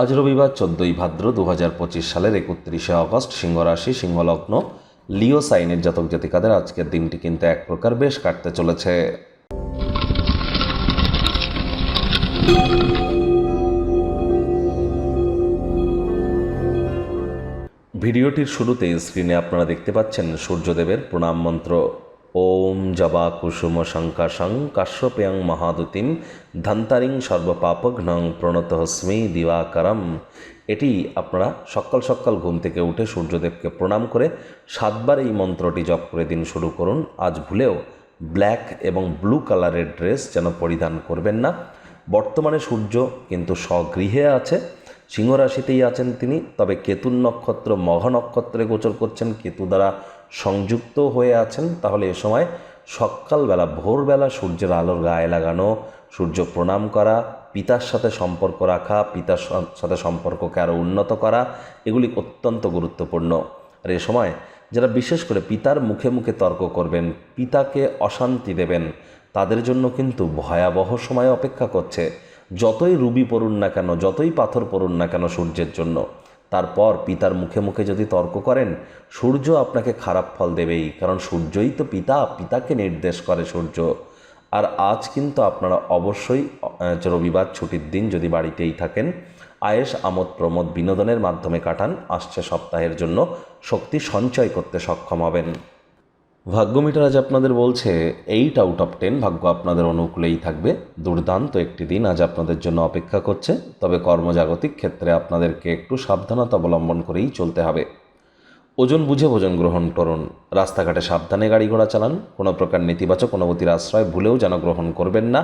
আজ রবিবার চোদ্দই ভাদ্র দু হাজার পঁচিশ সালের একত্রিশে আগস্ট সিংহরাশি, সিংহলগ্ন, লিও সাইনের জাতক জাতিকাদের আজকের দিনটি কিন্তু এক প্রকার বেশ কাটতে চলেছে। ভিডিওটির শুরুতে স্ক্রিনে আপনারা দেখতে পাচ্ছেন সূর্যদেবের প্রণাম মন্ত্র। ওম জবা কুসুম শঙ্কাশং কাশ্যপেয়ং মহাদুতিম ধন্তারিং সর্বপাপঘ্নং প্রণত হস্মি দিবাকরম। এটি আপনারা সকাল সকাল ঘুম থেকে উঠে সূর্যদেবকে প্রণাম করে সাতবার এই মন্ত্রটি জপ করে দিন শুরু করুন। আজ ভুলেও ব্ল্যাক এবং ব্লু কালারের ড্রেস যেন পরিধান করবেন না। বর্তমানে সূর্য কিন্তু স্বগৃহে আছে সিংহ রাশিতেই আছেন তিনি, তবে কেতুর নক্ষত্র মঘ নক্ষত্রে গোচর করছেন। কেতু দ্বারা সংযুক্ত হয়ে আছেন, তাহলে এ সময় সকালবেলা, ভোরবেলা সূর্যের আলোর গায়ে লাগানো, সূর্য প্রণাম করা, পিতার সাথে সম্পর্ক রাখা, পিতার সাথে সম্পর্ককে আরও উন্নত করা, এগুলি অত্যন্ত গুরুত্বপূর্ণ। আর এ সময় যারা বিশেষ করে পিতার মুখে মুখে তর্ক করবেন, পিতাকে অশান্তি দেবেন, তাদের জন্য কিন্তু ভয়াবহ সময় অপেক্ষা করছে। যতই রুবি পড়ুন না কেন, যতই পাথর পড়ুন না কেন সূর্যের জন্য তারপর পিতার মুখে মুখে যদি তর্ক করেন, সূর্য আপনাকে খারাপ ফল দেবেই, কারণ সূর্যই তো পিতা, পিতাকে নির্দেশ করে সূর্য। আর আজ কিন্তু আপনারা অবশ্যই রবিবার ছুটির দিন যদি বাড়িতেই থাকেন আয়েস আমোদ, প্রমোদ বিনোদনের মাধ্যমে কাটান, আসছে সপ্তাহের জন্য শক্তি সঞ্চয় করতে সক্ষম হবেন। ভাগ্যমিটার আজ আপনাদের বলছে এইট আউট অফ টেন ভাগ্য আপনাদের অনুকূলেই থাকবে। দুর্দান্ত একটি দিন আজ আপনাদের জন্য অপেক্ষা করছে, তবে কর্মজাগতিক ক্ষেত্রে আপনাদেরকে একটু সাবধানতা অবলম্বন করেই চলতে হবে। ওজন বুঝে ভোজন গ্রহণ করুন, রাস্তাঘাটে সাবধানে গাড়ি ঘোড়া চালান, কোনো প্রকার নেতিবাচক অনুভূতির আশ্রয় ভুলেও যেন গ্রহণ করবেন না,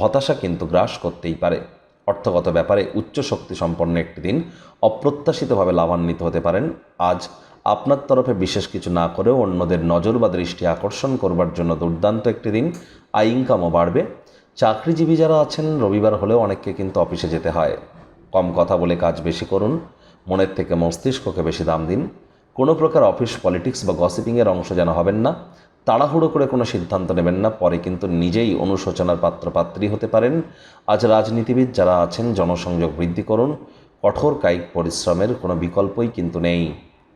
হতাশা কিন্তু গ্রাস করতেই পারে। অর্থগত ব্যাপারে উচ্চ শক্তি সম্পন্ন একটি দিন, অপ্রত্যাশিতভাবে লাভান্বিত হতে পারেন, আজ আপনার তরফে বিশেষ কিছু না করেও অন্যদের নজর বা দৃষ্টি আকর্ষণ করবার জন্য দুর্দান্ত একটি দিন আয় ইনকামও বাড়বে। চাকরিজীবী যারা আছেন, রবিবার হলেও অনেককে কিন্তু অফিসে যেতে হয়। কম কথা বলে কাজ বেশি করুন, মনের থেকে মস্তিষ্ককে বেশি দাম দিন। কোনো প্রকার অফিস পলিটিক্স বা গসিপিংয়ের অংশ যেন হবেন না। তাড়াহুড়ো করে কোনো সিদ্ধান্ত নেবেন না, পরে কিন্তু নিজেই অনুশোচনার পাত্রপাত্রী হতে পারেন। আজ রাজনীতিবিদ যারা আছেন, জনসংযোগ বৃদ্ধি করুন। কঠোর কায়িক পরিশ্রমের কোনো বিকল্পই কিন্তু নেই।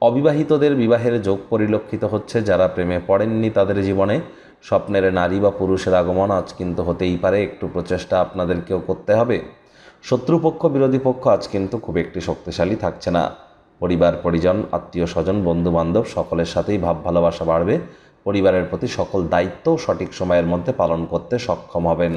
অবিবাহিতদের বিবাহের যোগ পরিলক্ষিত হচ্ছে, যারা প্রেমে পড়েননি তাদের জীবনে। স্বপ্নের নারী বা পুরুষের আগমন আজ কিন্তু হতেই পারে, একটু প্রচেষ্টা আপনাদেরকেও করতে হবে। শত্রুপক্ষ, বিরোধী পক্ষ আজ কিন্তু খুব একটি শক্তিশালী থাকছে না। পরিবার, পরিজন, আত্মীয় স্বজন বন্ধু বান্ধব সকলের সাথেই ভাব ভালোবাসা বাড়বে। পরিবারের প্রতি সকল দায়িত্ব সঠিক সময়ের মধ্যে পালন করতে সক্ষম হবেন।